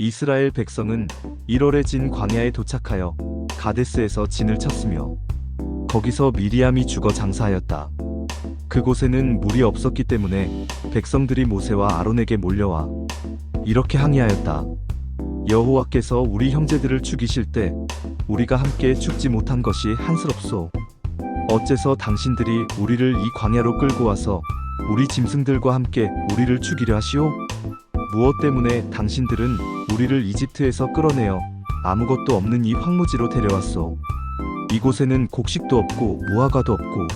이스라엘 백성은 1월에 진 광야에 도착하여 가데스에서 진을 쳤으며 거기서 미리암이 죽어 장사하였다. 그곳에는 물이 없었기 때문에 백성들이 모세와 아론에게 몰려와 이렇게 항의하였다. 여호와께서 우리 형제들을 죽이실 때 우리가 함께 죽지 못한 것이 한스럽소. 어째서 당신들이 우리를 이 광야로 끌고 와서 우리 짐승들과 함께 우리를 죽이려 하시오? 무엇 때문에 당신들은 우리를 이집트에서 끌어내어 아무것도 없는 이 황무지로 데려왔소? 이곳에는 곡식도 없고 무화과도 없고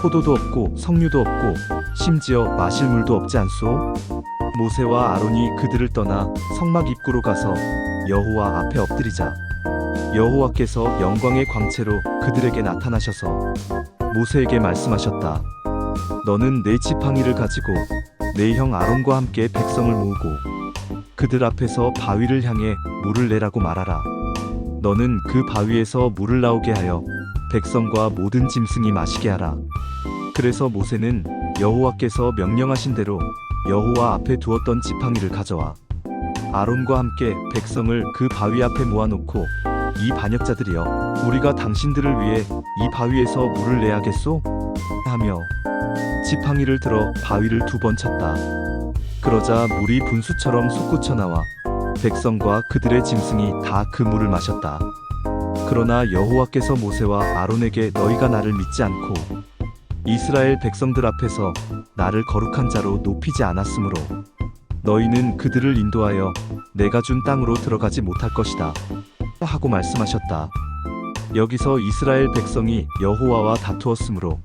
포도도 없고 석류도 없고 심지어 마실 물도 없지 않소? 모세와 아론이 그들을 떠나 성막 입구로 가서 여호와 앞에 엎드리자 여호와께서 영광의 광채로 그들에게 나타나셔서 모세에게 말씀하셨다. 너는 내 지팡이를 가지고 내 형 아론과 함께 백성을 모으고 그들 앞에서 바위를 향해 물을 내라고 말하라. 너는 그 바위에서 물을 나오게 하여 백성과 모든 짐승이 마시게 하라. 그래서 모세는 여호와께서 명령하신 대로 여호와 앞에 두었던 지팡이를 가져와 아론과 함께 백성을 그 바위 앞에 모아놓고 이 반역자들이여 우리가 당신들을 위해 이 바위에서 물을 내야겠소? 하며 지팡이를 들어 바위를 두 번 쳤다. 그러자 물이 분수처럼 솟구쳐 나와 백성과 그들의 짐승이 다 그 물을 마셨다. 그러나 여호와께서 모세와 아론에게 너희가 나를 믿지 않고 이스라엘 백성들 앞에서 나를 거룩한 자로 높이지 않았으므로 너희는 그들을 인도하여 내가 준 땅으로 들어가지 못할 것이다. 하고 말씀하셨다. 여기서 이스라엘 백성이 여호와와 다투었으므로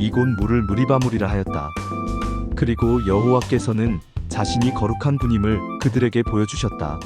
이곳 물을 무리바물이라 하였다. 그리고 여호와께서는 자신이 거룩한 분임을 그들에게 보여주셨다.